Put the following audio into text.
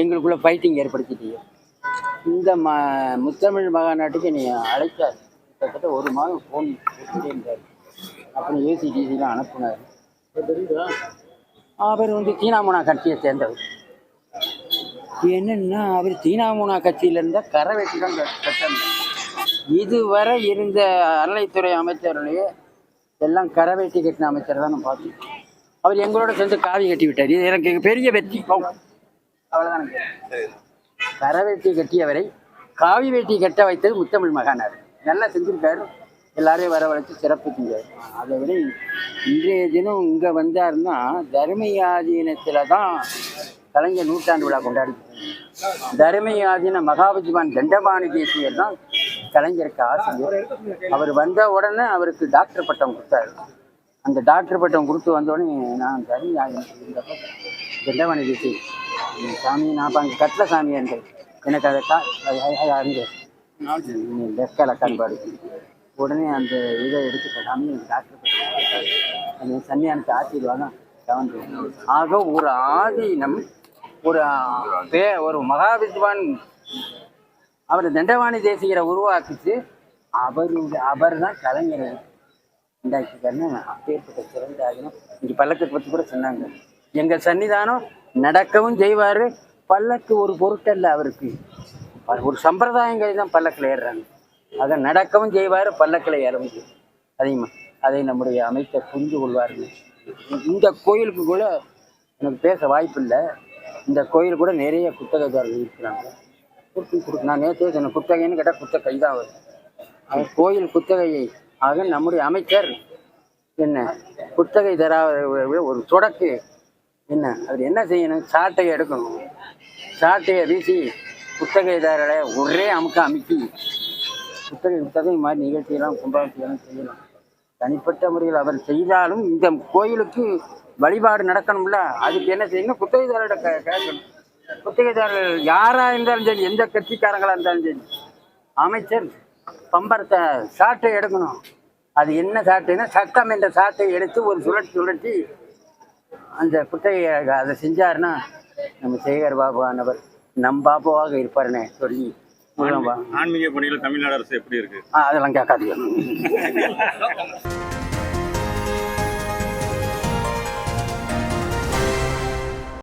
எங்களுக்குள்ள ஃபைட்டிங் ஏற்படுத்திட்டீங்க. இந்த ம முத்தமிழ் மகாநாட்டுக்கு நீ அழைச்சார் கிட்டத்தட்ட ஒரு மாதம் ஃபோன் கொடுத்துட்டே இருந்தார். அப்புறம் ஏசிடிசிலாம் அனுப்புனார். தெரியுதா அவர் வந்து தீனாமுனா கட்சியை சேர்ந்தவர். என்னென்னா அவர் தீனாமுனா கட்சியிலேருந்த கரை வெட்டி தான் இதுவரை இருந்த அறநிலைத்துறை அமைச்சர்களையே எல்லாம் கரை வெட்டி கட்டின அமைச்சர் தான் நான் பார்த்தேன். அவர் எங்களோட சேர்ந்து காவி கட்டி விட்டார். இது எனக்கு பெரிய வெற்றி. அவ்வளோதான் கரை கட்டியவரை காவி வேட்டி கட்ட வைத்தது முத்தமிழ் மகானார். நல்லா செஞ்சிருக்காரு. எல்லாரையும் வரவழைச்சு சிறப்பு செஞ்சார். அதை விட இன்றைய தினம் இங்கே வந்தாருன்னா தர்மயாதீனத்தில் தான் கலைஞர் நூற்றாண்டு விழா கொண்டாடி. தர்மயாதீன மகாபஜிமான் தண்டபாணி தேசியர் தான் கலைஞருக்கு ஆசிரியர். அவர் வந்த உடனே அவருக்கு டாக்டர் பட்டம் கொடுத்தாரு. அந்த டாக்டர் பட்டம் கொடுத்து வந்த உடனே நான் தர்மயாதீனத்தில் இருந்தப்போ தண்டபாணி தேசியர் சாமி நான் அங்கே கட்டில சாமி என்று எனக்கு அதை கா அங்கே. லெஃப்டில் கண்பாடு உடனே அந்த இதை எடுத்து சாமி டாக்டர் அந்த சன்னியானத்தை ஆசீர்வாதம் கவர்ந்து ஆக ஒரு ஆதீனம் ஒரு பே ஒரு மகாவித்வான் அவர் தண்டவாணி தேசிகரை உருவாக்கிச்சு. அவருடைய அவர் தான் கலைஞரை கண்ணு அப்பேற்பட்ட சிறந்த ஆதீனம் இங்கே பல்லக்கத்தை பற்றி கூட சொன்னாங்க. எங்கள் சன்னிதானம் நடக்கவும் செய்வார். பல்லக்கு ஒரு பொருட்டல்ல அவருக்கு. அவர் ஒரு சம்பிரதாயங்கள் தான் பல்லக்கில் ஏறுறாங்க. அதை நடக்கவும் செய்வார் பல்லக்கில் ஏறவும் செய்வார். அதிகமாக அதை நம்முடைய அமைச்சர் புரிந்து கொள்வார்கள். இந்த கோயிலுக்கு கூட எனக்கு பேச வாய்ப்பு இல்லை இந்த கோயில் கூட நிறைய குத்தகைதாரர்கள் இருக்கிறாங்க. கொடுத்து கொடு நான் நேற்றே சொன்னேன் குத்தகைன்னு கேட்டால் குத்தகை தான் வரும். அது கோயில் குத்தகையை ஆக நம்முடைய அமைச்சர் என்ன? குத்தகை தராத ஒரு தொடக்கு என்ன? அவர் என்ன செய்யணும்? சாட்டையை எடுக்கணும். சாட்டையை வீசி குத்தகைதாரரை ஒரே அமுக்க அமுக்கி குத்தகை புத்தகம் மாதிரி நிகழ்ச்சியெல்லாம் கும்பாபிஷேகம் செய்யணும். தனிப்பட்ட முறையில் அவர் செய்தாலும் இந்த கோயிலுக்கு வழிபாடு நடக்கணும்ல? அதுக்கு என்ன செய்யணும்? குத்தகைதாரோட கேட்கணும். குத்தகைதாரர்கள் யாராக இருந்தாலும் சரி எந்த கட்சிக்காரங்களாக இருந்தாலும் சரி அமைச்சர் பம்பரத்தை சாட்டை எடுக்கணும். அது என்ன சாட்டைன்னா சட்டம் என்ற சாட்டை எடுத்து ஒரு சுழற்சி சுழற்சி அந்த குத்தகையை அதை செஞ்சாருன்னா நம்ம சேகர் பாபுவானவர் நம் பாபுவாக இருப்பாருன்னு சொல்லி ஆன்மீக பணிகள் தமிழ்நாடு அரசு எப்படி இருக்கு? அதெல்லாம் கேட்காதீங்க.